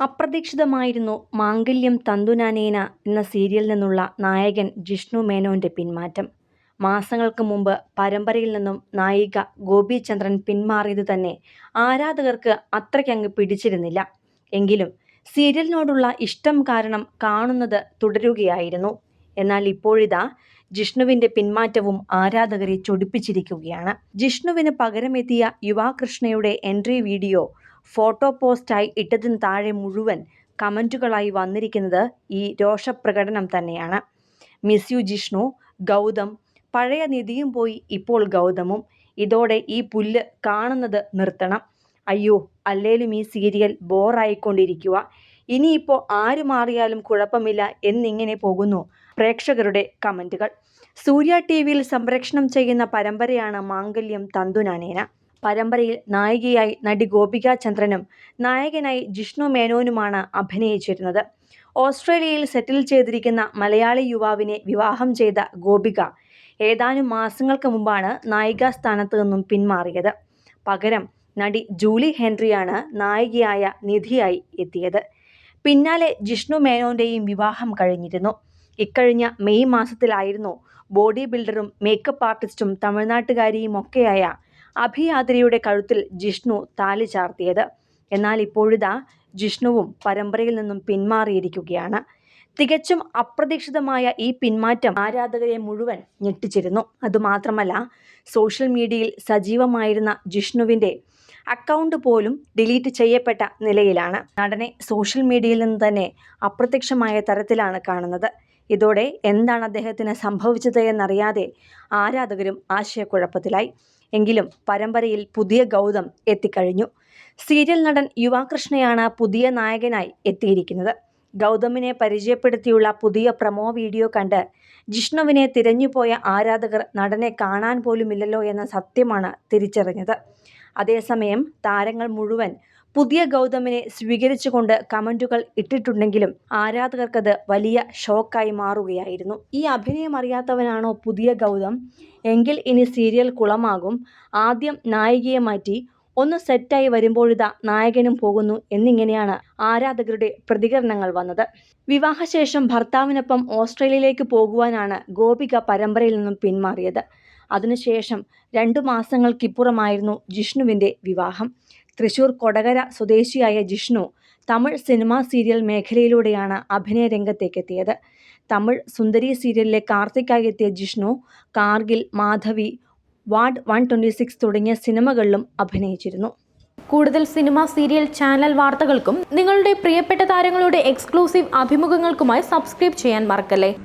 അപ്രതീക്ഷിതമായിരുന്നു മാംഗല്യം തന്തുനാനേന എന്ന സീരിയലിൽ നിന്നുള്ള നായകൻ ജിഷ്ണു മേനോന്റെ പിന്മാറ്റം. മാസങ്ങൾക്ക് മുമ്പ് പരമ്പരയിൽ നിന്നും നായിക ഗോപിചന്ദ്രൻ പിന്മാറിയത് തന്നെ ആരാധകർക്ക് അത്രയ്ക്കങ്ങ് പിടിച്ചിരുന്നില്ല. എങ്കിലും സീരിയലിനോടുള്ള ഇഷ്ടം കാരണം കാണുന്നത് തുടരുകയായിരുന്നു. എന്നാൽ ഇപ്പോഴിതാ ജിഷ്ണുവിന്റെ പിന്മാറ്റവും ആരാധകരെ ചൊടിപ്പിച്ചിരിക്കുകയാണ്. ജിഷ്ണുവിന് പകരമെത്തിയ യുവാകൃഷ്ണയുടെ എൻട്രി വീഡിയോ ഫോട്ടോ പോസ്റ്റായി ഇട്ടതിന് താഴെ മുഴുവൻ കമന്റുകളായി വന്നിരിക്കുന്നത് ഈ രോഷപ്രകടനം തന്നെയാണ്. മിസ് യു ജിഷ്ണു ഗൗതം പഴയ നിധിയും പോയി ഇപ്പോൾ ഗൗതമും. ഇതോടെ ഈ പുല്ല് കാണുന്നത് നിർത്തണം. അയ്യോ അല്ലേലും ഈ സീരിയൽ ബോറായിക്കൊണ്ടിരിക്കുക ഇനിയിപ്പോൾ ആര് മാറിയാലും കുഴപ്പമില്ല എന്നിങ്ങനെ പോകുന്നു പ്രേക്ഷകരുടെ കമന്റുകൾ സൂര്യ ടി വിയിൽ സംപ്രേഷണം ചെയ്യുന്ന പരമ്പരയാണ് മാംഗല്യം തന്തുനാനേന. പരമ്പരയിൽ നായികയായി നടി ഗോപിക ചന്ദ്രനും നായകനായി ജിഷ്ണു മേനോനുമാണ് അഭിനയിച്ചിരുന്നത്. ഓസ്ട്രേലിയയിൽ സെറ്റിൽ ചെയ്തിരിക്കുന്ന മലയാളി യുവാവിനെ വിവാഹം ചെയ്ത ഗോപിക ഏതാനും മാസങ്ങൾക്ക് മുമ്പാണ് നായിക സ്ഥാനത്ത് നിന്നും പിന്മാറിയത്. പകരം നടി ജൂലി ഹെൻറിയാണ് നായികയായ നിധിയായി എത്തിയത്. പിന്നാലെ ജിഷ്ണു മേനോന്റെയും വിവാഹം കഴിഞ്ഞിരുന്നു. ഇക്കഴിഞ്ഞ മെയ് മാസത്തിലായിരുന്നു ബോഡി ബിൽഡറും മേക്കപ്പ് ആർട്ടിസ്റ്റും തമിഴ്നാട്ടുകാരിയുമൊക്കെയായ അഭിയാദ്രിയുടെ കഴുത്തിൽ ജിഷ്ണു താലി ചാർത്തിയത്. എന്നാൽ ഇപ്പോഴിതാ ജിഷ്ണുവും പരമ്പരയിൽ നിന്നും പിന്മാറിയിരിക്കുകയാണ്. തികച്ചും അപ്രതീക്ഷിതമായ ഈ പിന്മാറ്റം ആരാധകരെ മുഴുവൻ ഞെട്ടിച്ചിരുന്നു. അതുമാത്രമല്ല സോഷ്യൽ മീഡിയയിൽ സജീവമായിരുന്ന ജിഷ്ണുവിന്റെ അക്കൗണ്ട് പോലും ഡിലീറ്റ് ചെയ്യപ്പെട്ട നിലയിലാണ്. നടനെ സോഷ്യൽ മീഡിയയിൽ നിന്ന് തന്നെ അപ്രത്യക്ഷമായ തരത്തിലാണ് കാണുന്നത്. ഇതോടെ എന്താണ് അദ്ദേഹത്തിന് സംഭവിച്ചത് എന്നറിയാതെ ആരാധകരും ആശയക്കുഴപ്പത്തിലായി. എങ്കിലും പരമ്പരയിൽ പുതിയ ഗൗതം എത്തിക്കഴിഞ്ഞു. സീരിയൽ നടൻ യുവാകൃഷ്ണയാണ് പുതിയ നായകനായി എത്തിയിരിക്കുന്നത്. ഗൗതമിനെ പരിചയപ്പെടുത്തിയുള്ള പുതിയ പ്രമോ വീഡിയോ കണ്ട് ജിഷ്ണുവിനെ തിരഞ്ഞുപോയ ആരാധകർ നടനെ കാണാൻ പോലുമില്ലല്ലോ എന്ന സത്യമാണ് തിരിച്ചറിഞ്ഞത്. അതേസമയം താരങ്ങൾ മുഴുവൻ പുതിയ ഗൗതമിനെ സ്വീകരിച്ചുകൊണ്ട് കമന്റുകൾ ഇട്ടിട്ടുണ്ടെങ്കിലും ആരാധകർക്കത് വലിയ ഷോക്കായി മാറുകയായിരുന്നു. ഈ അഭിനയം അറിയാത്തവനാണോ പുതിയ ഗൗതം? എങ്കിൽ ഇനി സീരിയൽ കുളമാകും. ആദ്യം നായികയെ മാറ്റി ഒന്ന് സെറ്റായി വരുമ്പോഴിതാ നായകനും പോകുന്നു എന്നിങ്ങനെയാണ് ആരാധകരുടെ പ്രതികരണങ്ങൾ വന്നത്. വിവാഹശേഷം ഭർത്താവിനൊപ്പം ഓസ്ട്രേലിയയിലേക്ക് പോകുവാനാണ് ഗോപിക പരമ്പരയിൽ നിന്നും പിന്മാറിയത്. അതിനുശേഷം രണ്ടു മാസങ്ങൾക്കിപ്പുറമായിരുന്നു ജിഷ്ണുവിന്റെ വിവാഹം. തൃശൂർ കൊടകര സ്വദേശിയായ ജിഷ്ണു തമിഴ് സിനിമാ സീരിയൽ മേഖലയിലൂടെയാണ് അഭിനയ രംഗത്തേക്കെത്തിയത്. തമിഴ് സുന്ദരി സീരിയലിലെ കാർത്തിക്കായി എത്തിയ Jishnu Kargil Madhavi ward one twenty six തുടങ്ങിയ സിനിമകളിലും അഭിനയിച്ചിരുന്നു. കൂടുതൽ സിനിമ സീരിയൽ ചാനൽ വാർത്തകൾക്കും നിങ്ങളുടെ പ്രിയപ്പെട്ട താരങ്ങളുടെ എക്സ്ക്ലൂസീവ് അഭിമുഖങ്ങൾക്കുമായി സബ്സ്ക്രൈബ് ചെയ്യാൻ മറക്കല്ലേ?